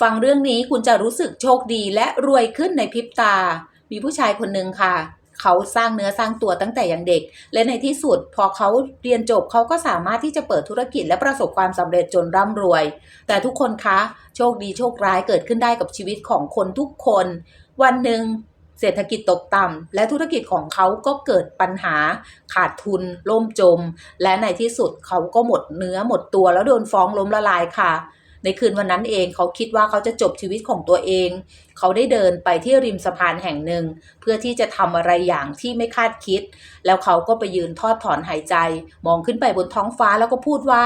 ฟังเรื่องนี้คุณจะรู้สึกโชคดีและรวยขึ้นในพริบตา มีผู้ชายคนหนึ่งค่ะ เขาสร้างเนื้อสร้างตัวตั้งแต่ยังเด็ก และในที่สุดพอเขาเรียนจบเขาก็สามารถที่จะเปิดธุรกิจและประสบความสำเร็จจนร่ำรวย แต่ทุกคนคะ โชคดีโชคร้ายเกิดขึ้นได้กับชีวิตของคนทุกคน วันหนึ่งเศรษฐกิจตกต่ำและธุรกิจของเขาก็เกิดปัญหา ขาดทุน ล่มจม และในที่สุดเขาก็หมดเนื้อหมดตัวแล้วโดนฟ้องล้มละลายค่ะ ในคืนวันนั้นเองเขาคิดว่าเขาจะจบชีวิตของตัวเอง เขาได้เดินไปที่ริมสะพานแห่งหนึ่ง เพื่อที่จะทำอะไรอย่างที่ไม่คาดคิด แล้วเขาก็ไปยืนทอดถอนหายใจ มองขึ้นไปบนท้องฟ้าแล้วก็พูดว่า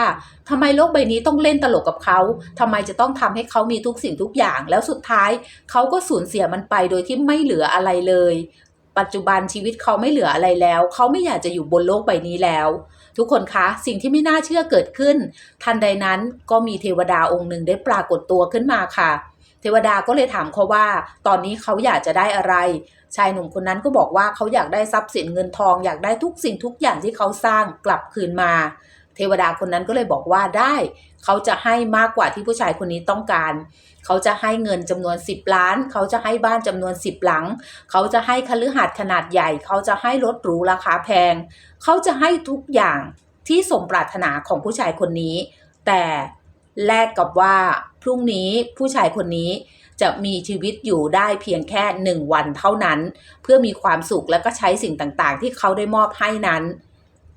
ทำไมโลกใบนี้ต้องเล่นตลกกับเขาทำไมจะต้องทำให้เขามีทุกสิ่งทุกอย่าง แล้วสุดท้าย เขาก็สูญเสียมันไปโดยที่ไม่เหลืออะไรเลย ปัจจุบันชีวิตเขาไม่เหลืออะไรแล้ว เขาไม่อยากจะอยู่บนโลกใบนี้แล้ว ทุกคนคะสิ่งที่ไม่น่าเชื่อเกิดขึ้น ทันใดนั้นก็มีเทวดาองค์หนึ่งได้ปรากฏตัวขึ้นมาค่ะ เทวดาก็เลยถามเขาว่า ตอนนี้เขาอยากจะได้อะไร ชายหนุ่มคนนั้นก็บอกว่าเขาอยากได้ทรัพย์สินเงินทองอยากได้ทุกสิ่งทุกอย่างที่เขาสร้างกลับคืนมา เทวดาคนนั้นก็เลยบอกว่าได้ เขาจะให้มากกว่าที่ผู้ชายคนนี้ต้องการ เขาจะให้เงินจำนวน 10 ล้าน เขาจะให้บ้านจำนวน 10 หลัง เขาจะให้คฤหาสน์ขนาดใหญ่ เขาจะให้รถหรูราคาแพง เขาจะให้ทุกอย่างที่สมปรารถนาของผู้ชายคนนี้ แต่แลกกับว่าพรุ่งนี้ผู้ชายคนนี้จะมีชีวิตอยู่ได้เพียงแค่หนึ่งวันเท่านั้น เพื่อมีความสุขแล้วก็ใช้สิ่งต่างๆ ที่เขาได้มอบให้นั้น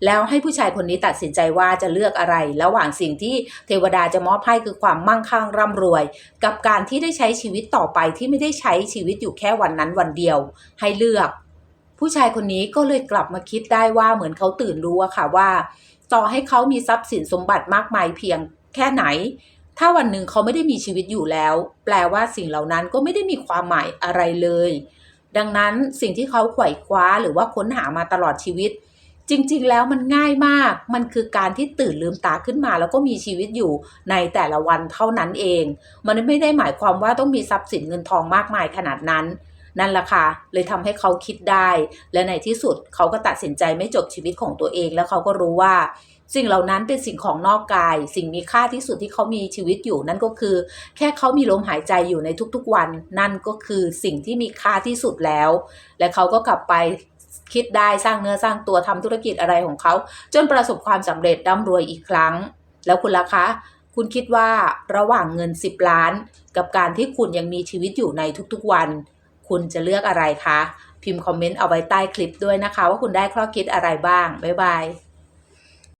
แล้วให้ผู้ชายคนนี้ตัดสินใจว่าจะเลือกอะไร ระหว่างสิ่งที่เทวดาจะมอบให้คือความมั่งคั่งร่ำรวย กับการที่ได้ใช้ชีวิตต่อไปที่ไม่ได้ใช้ชีวิตอยู่แค่วันนั้นวันเดียว ให้เลือก ผู้ชายคนนี้ก็เลยกลับมาคิดได้ว่าเหมือนเขาตื่นรู้อะค่ะว่า ต่อให้เขามีทรัพย์สินสมบัติมากมายเพียงแค่ไหน ถ้าวันหนึ่งเขาไม่ได้มีชีวิตอยู่แล้ว แปลว่าสิ่งเหล่านั้นก็ไม่ได้มีความหมายอะไรเลย ดังนั้นสิ่งที่เขาไขว่คว้าหรือว่าค้นหามาตลอดชีวิต จริงๆ แล้วมันง่ายมาก มันคือการที่ตื่นลืมตาขึ้นมา แล้วก็มีชีวิตอยู่ในแต่ละวันเท่านั้นเอง มันไม่ได้หมายความว่าต้องมีทรัพย์สินเงินทองมากมายขนาดนั้น นั่นแหละค่ะ เลยทำให้เขาคิดได้ และในที่สุดเขาก็ตัดสินใจไม่จบชีวิตของตัวเอง แล้วเขาก็รู้ว่า สิ่งเหล่านั้นเป็นสิ่งของนอกกาย สิ่งมีค่าที่สุดที่เขามีชีวิตอยู่ นั่นก็คือ แค่เขามีลมหายใจอยู่ในทุกๆวัน นั่นก็คือสิ่งที่มีค่าที่สุดแล้ว และเขาก็กลับไป คิดได้สร้างเนื้อสร้างตัวทำธุรกิจอะไรของเขา จนประสบความสำเร็จร่ำรวยอีกครั้ง แล้วคุณล่ะคะ คุณคิดว่าระหว่างเงิน 10 ล้าน กับการที่คุณยังมีชีวิตอยู่ในทุกๆวัน คุณจะเลือกอะไรคะ พิมพ์คอมเมนต์เอาไว้ใต้คลิปด้วยนะคะ ว่าคุณได้ข้อคิดอะไรบ้างบ๊ายบาย